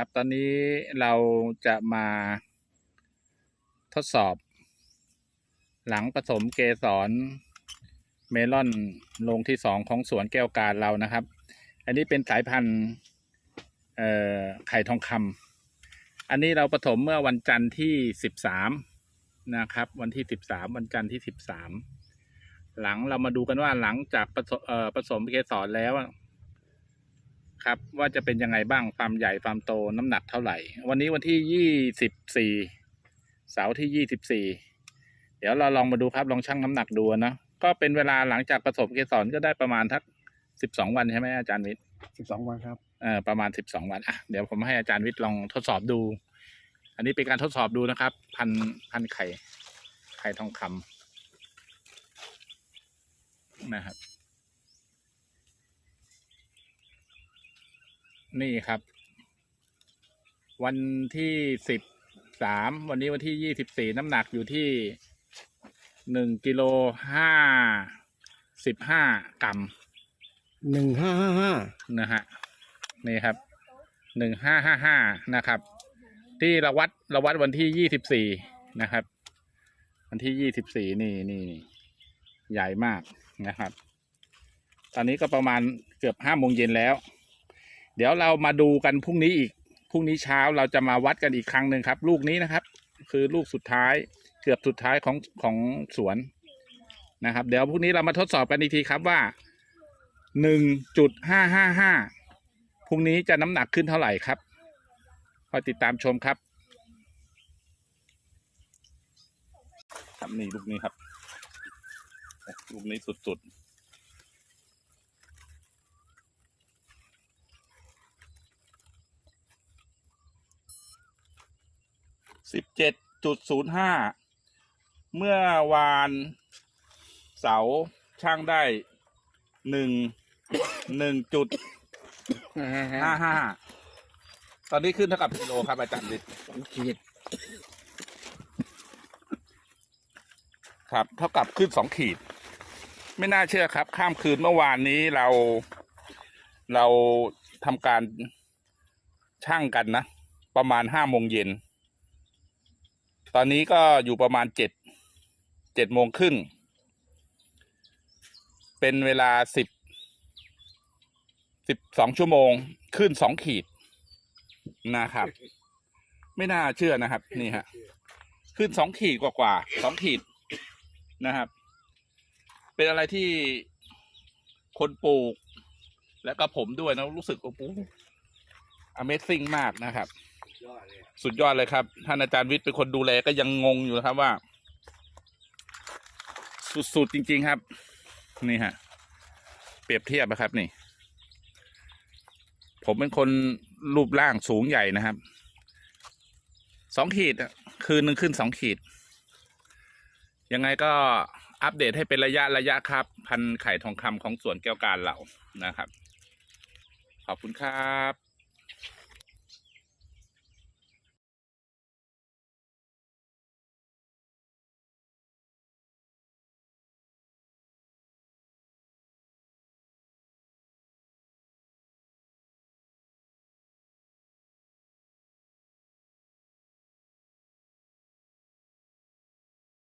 ครับ ตอนนี้เราจะมาทดสอบ หลังผสมเกสรเมลอนลงที่สองของสวนแก้วการเรานะครับ อันนี้เป็นสายพันธุ์ไข่ทองคำอันนี้เราผสมเมื่อวันจันทร์ที่สิบสามนะครับ วันที่สิบสามวันจันทร์ที่สิบสามหลังเรามาดูกันว่าหลังจากผสมเอ่อผสมเกสรแล้ว ครับว่าจะเป็นยังไงบ้างความใหญ่ความโตน้ำหนักเท่าไหร่ วันนี้วันที่ยี่สิบสี่เสาร์ที่ยี่สิบสี่เดี๋ยวเราลองมาดูครับลองชั่งน้ำหนักดูนะก็เป็นเวลาหลังจากผสมเกสรก็ได้ประมาณทักสิบสองวันใช่ไหมอาจารย์วิทย์สิบสองวันครับเอ่อประมาณสิบสองวันอะเดี๋ยวผมให้อาจารย์วิทย์ลองทดสอบดู อันนี้เป็นการทดสอบดูนะครับ พันพันไข่ไข่ทองคำนะครับ นี่ครับ วันที่สิบสามวันนี้วันที่ยี่สิบสี่น้ำหนักอยู่ที่หนึ่งกิโลห้าสิบห้ากรัมหนึ่งห้าห้าห้านะฮะนี่ครับหนึ่งห้าห้าห้านะครับ ที่เราวัดเราวัดวันที่ยี่สิบสี่นะครับ วันที่ยี่สิบสี่นี่นี่นี่ใหญ่มากนะครับ ตอนนี้ก็ประมาณเกือบห้าโมงเย็นแล้ว เดี๋ยวเรามาดูกันพรุ่งนี้อีกพรุ่งนี้เช้าเราจะมาวัดกันอีกครั้งหนึ่งครับ ลูกนี้นะครับ คือลูกสุดท้ายเกือบสุดท้ายของของสวนนะครับ เดี๋ยวพรุ่งนี้เรามาทดสอบกันอีกทีครับว่าหนึ่งจุดห้าห้าห้าพรุ่งนี้จะน้ำหนักขึ้นเท่าไหร่ครับคอยติดตามชมครับ ครับนี่ลูกนี้ครับ ลูกนี้สุดๆ สิบเจ็ดจุดศูนย์ห้าเมื่อวานเสาร์ช่างได้หนึ่งหนึ่งจุดห้าห้าตอนนี้ขึ้นเท่ากับกิโลครับอาจารย์ดิสองขีดครับ เท่ากับขึ้นสองขีด ไม่น่าเชื่อครับ ข้ามคืนเมื่อวานนี้เรา เราทำการช่างกันนะ ประมาณห้าโมงเย็น ตอนนี้ก็อยู่ประมาณเจ็ดเจ็ดโมงครึ่งเป็นเวลาสิบสิบสองชั่วโมงขึ้นสองขีดนะครับ ไม่น่าเชื่อนะครับ นี่ฮะ ขึ้นสองขีดกว่ากว่าสองขีดนะครับ เป็นอะไรที่คนปลูก และก็ผมด้วยนะรู้สึกโอ้โห Amazing มากนะครับ สุดยอดเลยครับ ท่านอาจารย์วิทย์เป็นคนดูแลก็ยังงงอยู่นะครับว่า สุดๆจริง ๆครับ นี่ฮะ เปรียบเทียบนะครับนี่ ผมเป็นคนรูปร่างสูงใหญ่นะครับ สองขีดคืนหนึ่งขึ้นสองขีด ยังไงก็อัปเดตให้เป็นระยะระยะครับ พันไข่ทองคำของสวนแก้วการเรานะครับ ขอบคุณครับ